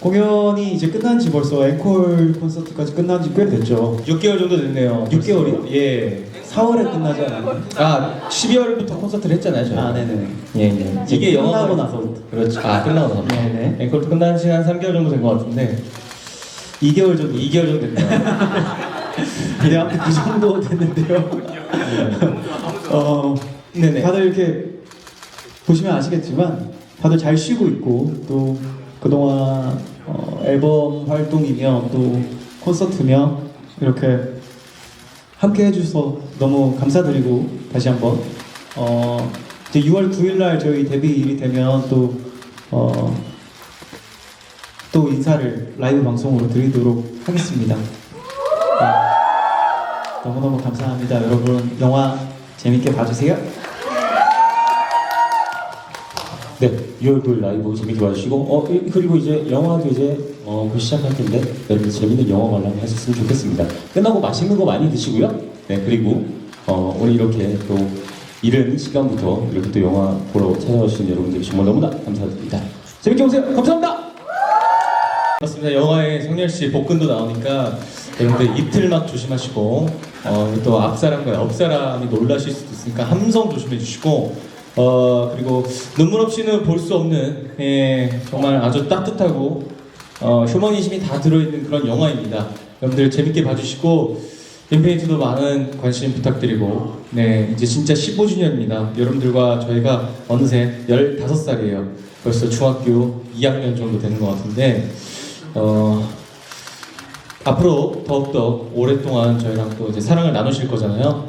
공연이 이제 끝난 지 벌써 앵콜 콘서트까지 끝난 지 꽤 됐죠. 6개월 정도 됐네요. 6개월이요? 예. 4월에 끝나지 않았나요? 아 12월부터 콘서트를 했잖아요. 저희. 아, 네네. 예, 예. 이게 영화가 끝나고 나서부터. 그렇죠. 아 끝나고 나서. 네네. 앵콜 끝난 지 한 3개월 정도 된 것 같은데 2개월 정도. 2개월 정도 됐네요. 네, 아무튼 그 정도 됐는데요. 어, 네네. 다들 이렇게 보시면 아시겠지만 다들 잘 쉬고 있고 또 그동안 어, 앨범 활동이며 또 콘서트며 이렇게 함께 해주셔서 너무 감사드리고 다시 한번 어, 이제 6월 9일 날 저희 데뷔일이 되면 또 어, 또 인사를 라이브 방송으로 드리도록 하겠습니다. 네. 너무너무 감사합니다. 여러분 영화 재밌게 봐주세요. 네, 6월 9일 라이브 재밌게 봐주시고 어 이- 그리고 이제 영화도 이제 어, 곧 시작할 텐데 여러분 재밌는 영화 관람 하셨으면 좋겠습니다. 끝나고 맛있는 거 많이 드시고요. 네 그리고 어, 오늘 이렇게 또 이른 시간부터 이렇게 또 영화 보러 찾아오신 여러분들이 정말 너무나 감사드립니다. 재밌게 보세요. 감사합니다. 맞습니다. 영화에 성렬 씨 복근도 나오니까 여러분들 이틀막 조심하시고 어, 또 앞사람과 옆사람이 놀라실 수도 있으니까 함성 조심해 주시고 어, 그리고 눈물 없이는 볼 수 없는 예, 정말 아주 따뜻하고 어, 휴머니즘이 다 들어있는 그런 영화입니다. 여러분들 재밌게 봐주시고 인피니트도 많은 관심 부탁드리고 네 이제 진짜 15주년입니다. 여러분들과 저희가 어느새 15살이에요. 벌써 중학교 2학년 정도 되는 것 같은데 어, 앞으로 더욱더 오랫동안 저희랑 또 이제 사랑을 나누실 거잖아요.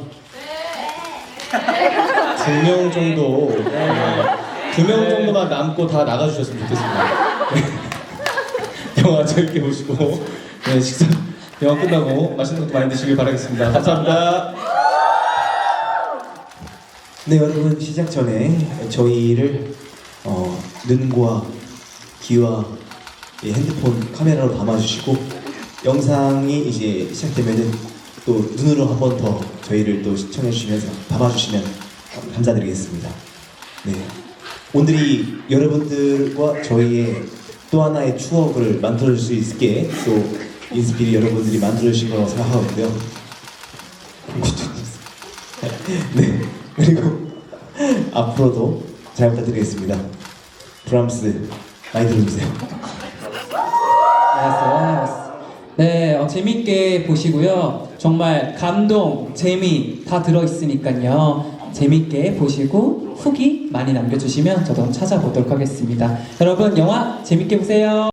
두명 정도, 두 명 정도만 남고 다 나가주셨으면 좋겠습니다. 영화 재밌게 보시고, 네, 식사, 영화 끝나고 맛있는 것도 많이 드시길 바라겠습니다. 감사합니다. 네 여러분 시작 전에 저희를 어, 눈과 귀와 이 핸드폰 카메라로 담아주시고 영상이 이제 시작되면은 또 눈으로 한 번 더 저희를 또 시청해 주시면서 담아주시면 감사드리겠습니다. 네 오늘이 여러분들과 저희의 또 하나의 추억을 만들어줄 수 있게 또 인스피리 여러분들이 만들어주신 거라고 생각하고요. 네 그리고 앞으로도 잘 부탁드리겠습니다. 브람스 많이 들어주세요. 네, 어, 재밌게 보시고요. 정말 감동, 재미 다 들어있으니까요. 재밌게 보시고 후기 많이 남겨주시면 저도 찾아보도록 하겠습니다. 여러분, 영화 재밌게 보세요.